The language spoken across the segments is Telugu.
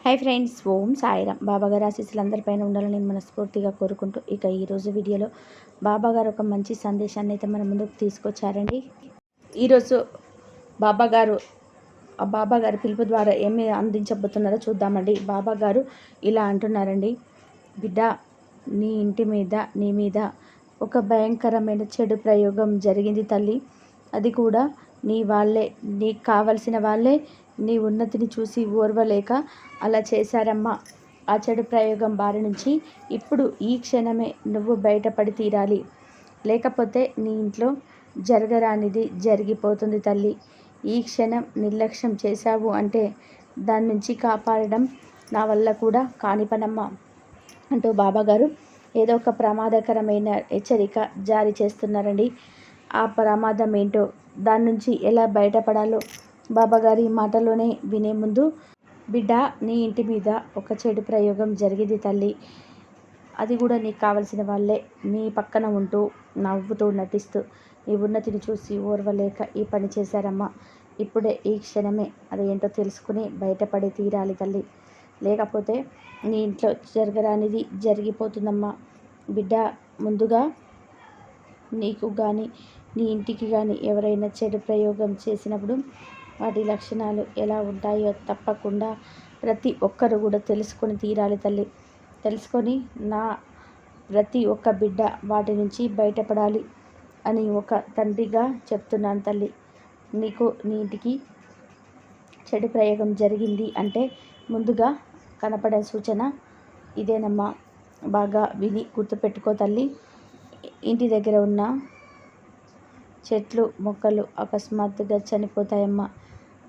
హై ఫ్రెండ్స్ ఓం సాయిరామ్. బాబాగారు ఆశీస్సులు అందరిపైన ఉండాలని మనస్ఫూర్తిగా కోరుకుంటూ ఇక ఈరోజు వీడియోలో బాబాగారు ఒక మంచి సందేశాన్ని అయితే మన ముందుకు తీసుకొచ్చారండి. ఈరోజు బాబాగారు ఆ బాబాగారి పిలుపు ద్వారా ఏమి అందించబోతున్నారో చూద్దామండి. బాబాగారు ఇలా అంటున్నారండి బిడ్డ నీ ఇంటి మీద నీ మీద ఒక భయంకరమైన చెడు ప్రయోగం జరిగింది తల్లి. అది కూడా నీ వాళ్ళే నీకు కావలసిన వాళ్ళే నీ ఉన్నతిని చూసి ఓర్వలేక అలా చేశారమ్మా. ఆ చెడు ప్రయోగం బారి నుంచి ఇప్పుడు ఈ క్షణమే నువ్వు బయటపడి తీరాలి. లేకపోతే నీ ఇంట్లో జరగరానిది జరిగిపోతుంది తల్లి. ఈ క్షణం నిర్లక్ష్యం చేశావు అంటే దాని నుంచి కాపాడడం నా వల్ల కూడా కాని పనమ్మా అంటూ బాబాగారు ఏదో ఒక ప్రమాదకరమైన హెచ్చరిక జారీ చేస్తున్నారండి. ఆ ప్రమాదం ఏంటో దాని నుంచి ఎలా బయటపడాలో బాబాగారి మాటలోనే వినే ముందు బిడ్డ నీ ఇంటి మీద ఒక చెడు ప్రయోగం జరిగింది తల్లి. అది కూడా నీకు కావలసిన వాళ్ళే. నీ పక్కన ఉంటూ నవ్వుతూ నటిస్తూ నీ ఉన్నతిని చూసి ఓర్వలేక ఈ పని చేశారమ్మా. ఇప్పుడే ఈ క్షణమే అదేంటో తెలుసుకుని బయటపడి తీరాలి తల్లి. లేకపోతే నీ ఇంట్లో జరగరానిది జరిగిపోతుందమ్మా. బిడ్డ ముందుగా నీకు కానీ నీ ఇంటికి కానీ ఎవరైనా చెడు ప్రయోగం చేసినప్పుడు వాటి లక్షణాలు ఎలా ఉంటాయో తప్పకుండా ప్రతి ఒక్కరు కూడా తెలుసుకొని తీరాలి తల్లి. తెలుసుకొని నా ప్రతి ఒక్క బిడ్డ వాటి నుంచి బయటపడాలి అని ఒక తండ్రిగా చెప్తున్నాను తల్లి. నీకు నీటికి చెడు ప్రయోగం జరిగింది అంటే ముందుగా కనపడే సూచన ఇదేనమ్మా. బాగా విని గుర్తుపెట్టుకో తల్లి. ఇంటి దగ్గర ఉన్న చెట్లు మొక్కలు అకస్మాత్తుగా చనిపోతాయమ్మా.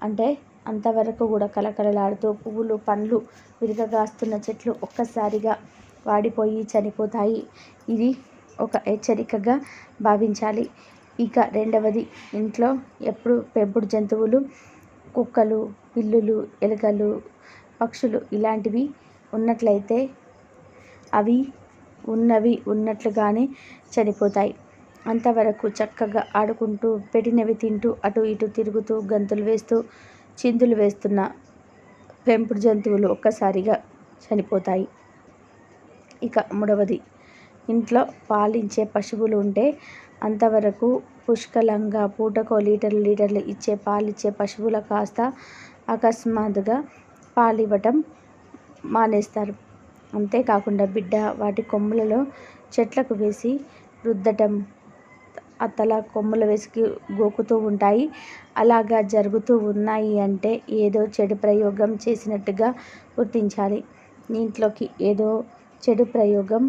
అంటే అంతవరకు కూడా కలకలలాడుతూ పువ్వులు పండ్లు విరగగాస్తున్న చెట్లు ఒక్కసారిగా వాడిపోయి చనిపోతాయి. ఇది ఒక హెచ్చరికగా భావించాలి. ఇక రెండవది ఇంట్లో ఎప్పుడు పెంపుడు జంతువులు కుక్కలు పిల్లులు ఎలుకలు పక్షులు ఇలాంటివి ఉన్నట్లయితే అవి ఉన్నవి ఉన్నట్లుగానే చనిపోతాయి. అంతవరకు చక్కగా ఆడుకుంటూ పెట్టినవి తింటూ అటు ఇటు తిరుగుతూ గంతులు వేస్తూ చిందులు వేస్తున్న పెంపుడు జంతువులు ఒక్కసారిగా చనిపోతాయి. ఇక మూడవది ఇంట్లో పాలించే పశువులు ఉంటే అంతవరకు పుష్కలంగా పూటకో లీటర్లు లీటర్లు ఇచ్చే పాలిచ్చే పశువుల కాస్త అకస్మాత్తుగా పాలివ్వటం మానేస్తారు. అంతేకాకుండా బిడ్డ వాటి కొమ్ములలో చెట్లకు వేసి రుద్దటం అత్తలా కొమ్ములు వేసుకు గోకుతూ ఉంటాయి. అలాగా జరుగుతూ ఉన్నాయి అంటే ఏదో చెడు ప్రయోగం చేసినట్టుగా గుర్తించాలి. ఇంట్లోకి ఏదో చెడు ప్రయోగం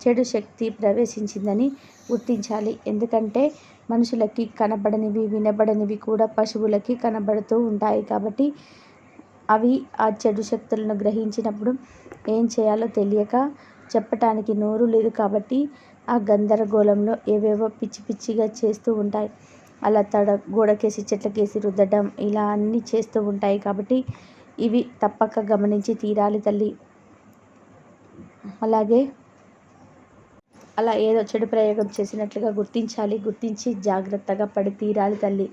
చెడు శక్తి ప్రవేశించిందని గుర్తించాలి. ఎందుకంటే మనుషులకి కనబడనివి వినబడనివి కూడా పశువులకి కనబడుతూ ఉంటాయి కాబట్టి అవి ఆ చెడు శక్తులను గ్రహించినప్పుడు ఏం చేయాలో తెలియక చెప్పటానికి నోరు లేదు కాబట్టి ఆ గందరగోళంలో ఏవేవో పిచ్చి పిచ్చిగా చేస్తూ ఉంటాయి. అలా తడ గోడకేసి చెట్లకేసి రుద్దడం ఇలా అన్నీ చేస్తూ ఉంటాయి కాబట్టి ఇవి తప్పక గమనించి తీరాలి తల్లి. అలాగే అలా ఏదో చెడు ప్రయోగం చేసినట్లుగా గుర్తించాలి గుర్తించి జాగ్రత్తగా పడి తీరాలి తల్లి.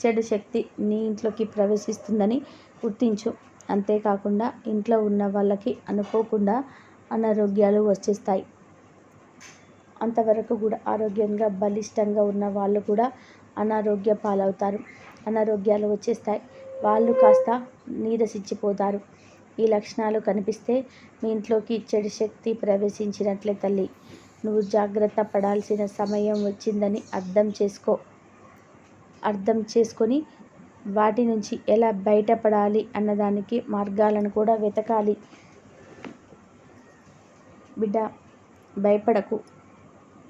చెడు శక్తి నీ ఇంట్లోకి ప్రవేశిస్తుందని గుర్తించు. అంతేకాకుండా ఇంట్లో ఉన్న వాళ్ళకి అనుకోకుండా అనారోగ్యాలు వచ్చేస్తాయి. అంతవరకు కూడా ఆరోగ్యంగా బలిష్టంగా ఉన్న వాళ్ళు కూడా అనారోగ్య పాలవుతారు. అనారోగ్యాలు వచ్చేస్తాయి. వాళ్ళు కాస్త నీరసించిపోతారు. ఈ లక్షణాలు కనిపిస్తే మీ ఇంట్లోకి చెడు శక్తి ప్రవేశించినట్లే తల్లి. నువ్వు జాగ్రత్త పడాల్సిన సమయం వచ్చిందని అర్థం చేసుకో. అర్థం చేసుకొని వాటి నుంచి ఎలా బయటపడాలి అన్నదానికి మార్గాలను కూడా వెతకాలి. బిడ్డ భయపడకు.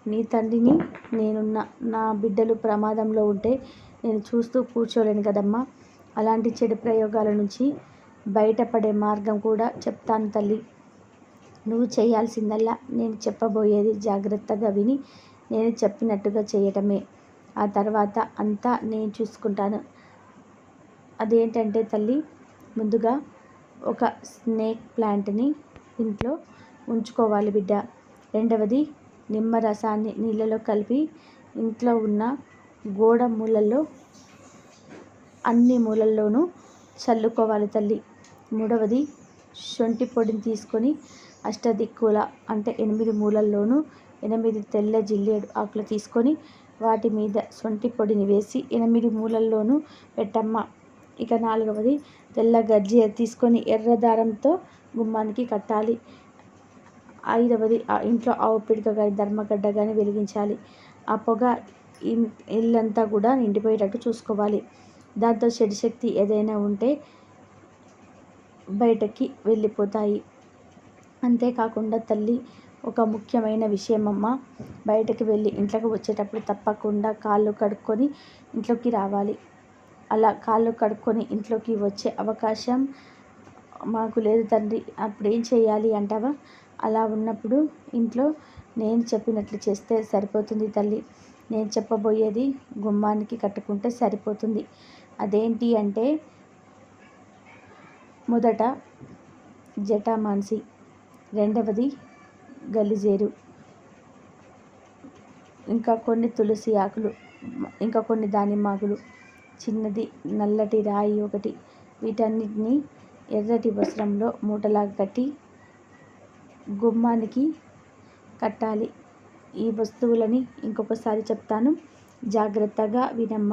నీ తండ్రిని నేనున్న నా బిడ్డలు ప్రమాదంలో ఉంటే నేను చూస్తూ కూర్చోలేను కదమ్మా. అలాంటి చెడు ప్రయోగాల నుంచి బయటపడే మార్గం కూడా చెప్తాను తల్లి. నువ్వు చేయాల్సిందల్లా నేను చెప్పబోయేది జాగ్రత్తగా విని నేను చెప్పినట్టుగా చేయటమే. ఆ తర్వాత అంతా నేను చూసుకుంటాను. అదేంటంటే తల్లి ముందుగా ఒక స్నేక్ ప్లాంట్ని ఇంట్లో ఉంచుకోవాలి బిడ్డ. రెండవది నిమ్మరసాన్ని నీళ్ళలో కలిపి ఇంట్లో ఉన్న గోడ మూలల్లో అన్ని మూలల్లోనూ చల్లుకోవాలి తల్లి. మూడవది శొంఠి పొడిని తీసుకొని అష్టదిక్కుల అంటే ఎనిమిది మూలల్లోనూ ఎనిమిది తెల్ల జిల్లేడు ఆకులు తీసుకొని వాటి మీద శొంఠి పొడిని వేసి ఎనిమిది మూలల్లోనూ పెట్టమ్మ. ఇక నాలుగవది తెల్ల గజ్జి తీసుకొని ఎర్ర దారంతో గుమ్మానికి కట్టాలి. ఐదవది ఆ ఇంట్లో ఆవు పిడక కానీ ధర్మగడ్డ కానీ వెలిగించాలి. ఆ పొగ ఇల్లంతా కూడా నిండిపోయేటట్టు చూసుకోవాలి. దాంతో చెడు శక్తి ఏదైనా ఉంటే బయటకి వెళ్ళిపోతాయి. అంతేకాకుండా తల్లి ఒక ముఖ్యమైన విషయం అమ్మ బయటకు వెళ్ళి ఇంట్లోకి వచ్చేటప్పుడు తప్పకుండా కాళ్ళు కడుక్కొని ఇంట్లోకి రావాలి. అలా కాళ్ళు కడుక్కొని ఇంట్లోకి వచ్చే అవకాశం మాకు లేదు తండ్రి. అప్పుడు ఏం చేయాలి అంటావా? అలా ఉన్నప్పుడు ఇంట్లో నేను చెప్పినట్లు చేస్తే సరిపోతుంది తల్లి. నేను చెప్పబోయేది గుమ్మానికి కట్టుకుంటే సరిపోతుంది. అదేంటి అంటే మొదట జటామాన్సి రెండవది గలిజేరు. ఇంకా కొన్ని తులసి ఆకులు ఇంకా కొన్ని దానిమ్మాకులు చిన్నది నల్లటి రాయి ఒకటి. వీటన్నిటిని ఎర్రటి వస్త్రంలో మూటలాగా కట్టి గుమ్మానికి కట్టాలి. ఈ వస్తువులని ఇంకొకసారి చెప్తాను. జాగ్రత్తగా వినమ్మ.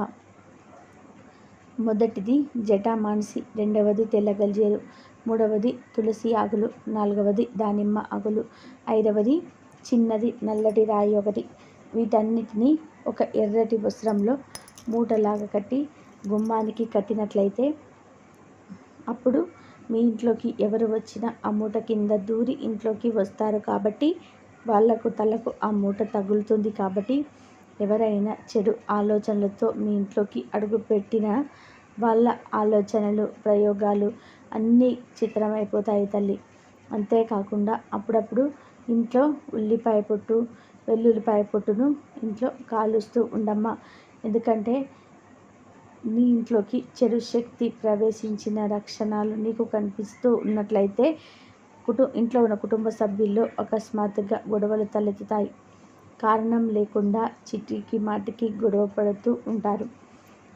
మొదటిది జటామాన్సి రెండవది తెల్లగల్జేరు మూడవది తులసి ఆకులు నాలుగవది దానిమ్మ ఆకులు ఐదవది చిన్నది నల్లటి రాయి ఒకటి. వీటన్నిటిని ఒక ఎర్రటి వస్త్రంలో మూటలాగా కట్టి గుమ్మానికి కట్టినట్లయితే అప్పుడు మీ ఇంట్లోకి ఎవరు వచ్చినా ఆ మూట కింద దూరి ఇంట్లోకి వస్తారు కాబట్టి వాళ్ళకు తలకు ఆ మూట తగులుతుంది కాబట్టి ఎవరైనా చెడు ఆలోచనలతో మీ ఇంట్లోకి అడుగుపెట్టిన వాళ్ళ ఆలోచనలు ప్రయోగాలు అన్నీ చిత్రమైపోతాయి తల్లి. అంతేకాకుండా అప్పుడప్పుడు ఇంట్లో ఉల్లిపాయ పొట్టు వెల్లుల్లిపాయ పొట్టును ఇంట్లో కాలుస్తూ ఉండమ్మా. ఎందుకంటే నీ ఇంట్లోకి చెడు శక్తి ప్రవేశించిన లక్షణాలు నీకు కనిపిస్తూ ఉన్నట్లయితే కుటు ఇంట్లో ఉన్న కుటుంబ సభ్యుల్లో అకస్మాత్తుగా గొడవలు తలెత్తుతాయి. కారణం లేకుండా చిటికి మాటికి గొడవ పడుతూ ఉంటారు.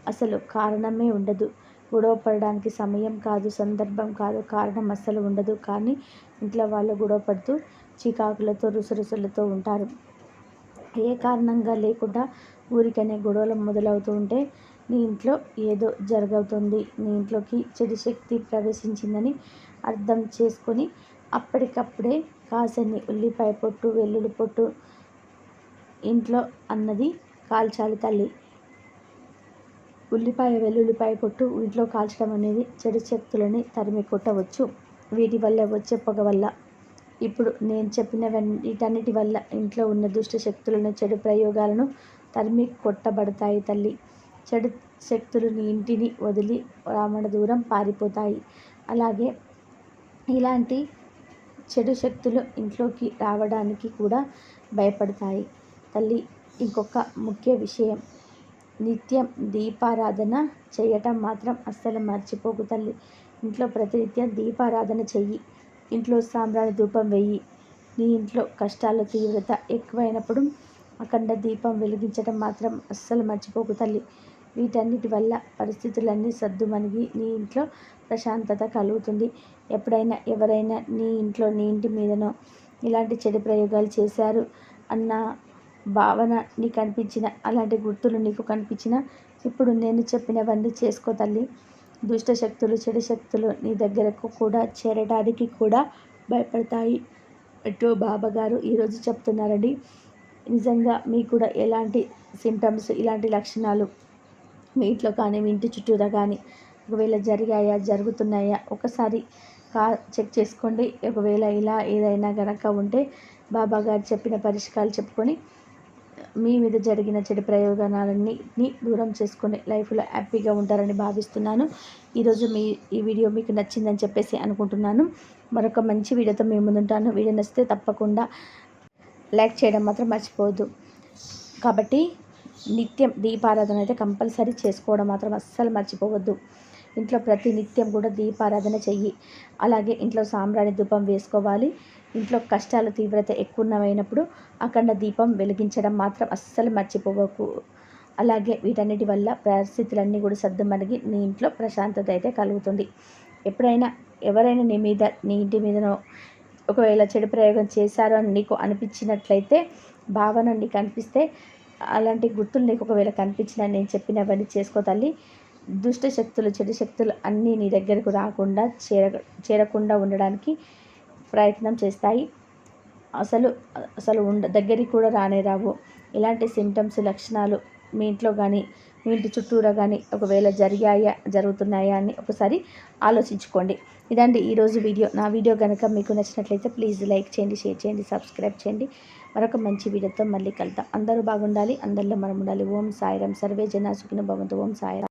అసలు కారణమే ఉండదు. గొడవ పడడానికి సమయం కాదు సందర్భం కాదు కారణం అస్సలు ఉండదు. కానీ ఇంట్లో వాళ్ళు గొడవ పడుతూ చికాకులతో రుసరుసలతో ఉంటారు. ఏ కారణంగా లేకుండా ఊరికనే గొడవలు మొదలవుతూ ఉంటే నీ ఇంట్లో ఏదో జరగవుతుంది. నీ ఇంట్లోకి చెడు శక్తి ప్రవేశించిందని అర్థం చేసుకొని అప్పటికప్పుడే కాసన్ని ఉల్లిపాయ పొట్టు వెల్లుల్లి పొట్టు ఇంట్లో అన్నది కాల్చాలి తల్లి. ఉల్లిపాయ వెల్లుల్లిపాయ పొట్టు ఇంట్లో కాల్చడం అనేది చెడు శక్తులని తరిమి కొట్టవచ్చు. వీటి వల్ల వచ్చే పొగ వల్ల. ఇప్పుడు నేను చెప్పిన వీటన్నిటి వల్ల ఇంట్లో ఉన్న దుష్ట శక్తులను చెడు ప్రయోగాలను తరిమి కొట్టబడతాయి తల్లి. చెడు శక్తులు నీ ఇంటిని వదిలి రామణ దూరం పారిపోతాయి. అలాగే ఇలాంటి చెడు శక్తులు ఇంట్లోకి రావడానికి కూడా భయపడతాయి. తల్లి ఇంకొక ముఖ్య విషయం. నిత్యం దీపారాధన చేయటం మాత్రం అస్సలు మర్చిపోకు తల్లి. ఇంట్లో ప్రతినిత్యం దీపారాధన చెయ్యి. ఇంట్లో సాంబ్రాణి ధూపం వెయ్యి నీ ఇంట్లో కష్టాల తీవ్రత ఎక్కువైనప్పుడు అఖండ దీపం వెలిగించడం మాత్రం అస్సలు మర్చిపోకు తల్లి. వీటన్నిటి వల్ల పరిస్థితులన్నీ సర్దుమణిగి నీ ఇంట్లో ప్రశాంతత కలుగుతుంది. ఎప్పుడైనా ఎవరైనా నీ ఇంట్లో నీ ఇంటి మీదనో ఇలాంటి చెడు ప్రయోగాలు చేశారు అన్న భావన నీకు అనిపించిన అలాంటి గుర్తులు నీకు కనిపించిన ఇప్పుడు నేను చెప్పినవన్నీ చేసుకో తల్లి. దుష్ట శక్తులు చెడు శక్తులు నీ దగ్గరకు కూడా చేరడానికి కూడా భయపడతాయి. ఎటో బాబా గారు ఈరోజు చెప్తున్నారండి. నిజంగా మీకు కూడా ఎలాంటి సిమ్టమ్స్ ఇలాంటి లక్షణాలు మీ ఇంట్లో కానీ మీ ఇంటి చుట్టూరా కానీ ఒకవేళ జరిగాయా జరుగుతున్నాయా ఒకసారి కా చెక్ చేసుకోండి. ఒకవేళ ఇలా ఏదైనా గనక ఉంటే బాబా గారు చెప్పిన పరిష్కారాలు చెప్పుకొని మీ మీద జరిగిన చెడు ప్రయోజనాలన్నీ దూరం చేసుకొని లైఫ్లో హ్యాపీగా ఉంటారని భావిస్తున్నాను. ఈరోజు మీ ఈ వీడియో మీకు నచ్చిందని చెప్పేసి అనుకుంటున్నాను. మరొక మంచి వీడియోతో మేము ముందుంటాను. వీడియో నచ్చితే తప్పకుండా లైక్ చేయడం మాత్రం మర్చిపోవద్దు. కాబట్టి నిత్యం దీపారాధన అయితే కంపల్సరీ చేసుకోవడం మాత్రం అస్సలు మర్చిపోవద్దు. ఇంట్లో ప్రతి నిత్యం కూడా దీపారాధన చెయ్యి. అలాగే ఇంట్లో సాంబ్రాణి దూపం వేసుకోవాలి. ఇంట్లో కష్టాల తీవ్రత ఎక్కువైనప్పుడు అఖండ దీపం వెలిగించడం మాత్రం అస్సలు మర్చిపోవకు. అలాగే వీటన్నిటి వల్ల పరిస్థితులన్నీ కూడా సర్దుమణిగి నీ ఇంట్లో ప్రశాంతత అయితే కలుగుతుంది. ఎప్పుడైనా ఎవరైనా నీ మీద నీ ఇంటి మీదనో ఒకవేళ చెడు ప్రయోగం చేశారో అని నీకు అనిపించినట్లయితే భావన నీకు అనిపిస్తే అలాంటి గుర్తులు నీకు ఒకవేళ కనిపించినా నేను చెప్పినవన్నీ చేసుకో తల్లి. దుష్ట శక్తులు చెడు శక్తులు అన్నీ నీ దగ్గరకు రాకుండా చేర చేరకుండా ఉండడానికి ప్రయత్నం చేస్తాయి. అసలు అసలు ఉండ దగ్గరికి కూడా రానే రావు. ఇలాంటి సిమ్టమ్స్ లక్షణాలు మీ ఇంట్లో కానీ మీ ఇంటి చుట్టూరా కానీ ఒకవేళ జరిగాయా జరుగుతున్నాయా అని ఒకసారి ఆలోచించుకోండి. ఇదండి ఈరోజు వీడియో. నా వీడియో కనుక మీకు నచ్చినట్లయితే ప్లీజ్ లైక్ చేయండి షేర్ చేయండి సబ్స్క్రైబ్ చేయండి. మరొక మంచి వీడియోతో మళ్ళీ కలుద్దాం. అందరూ బాగుండాలి అందరిలో మనం ఉండాలి. ఓం సాయిరం సర్వే జన సుఖిన భవంతు. ఓం సాయిరం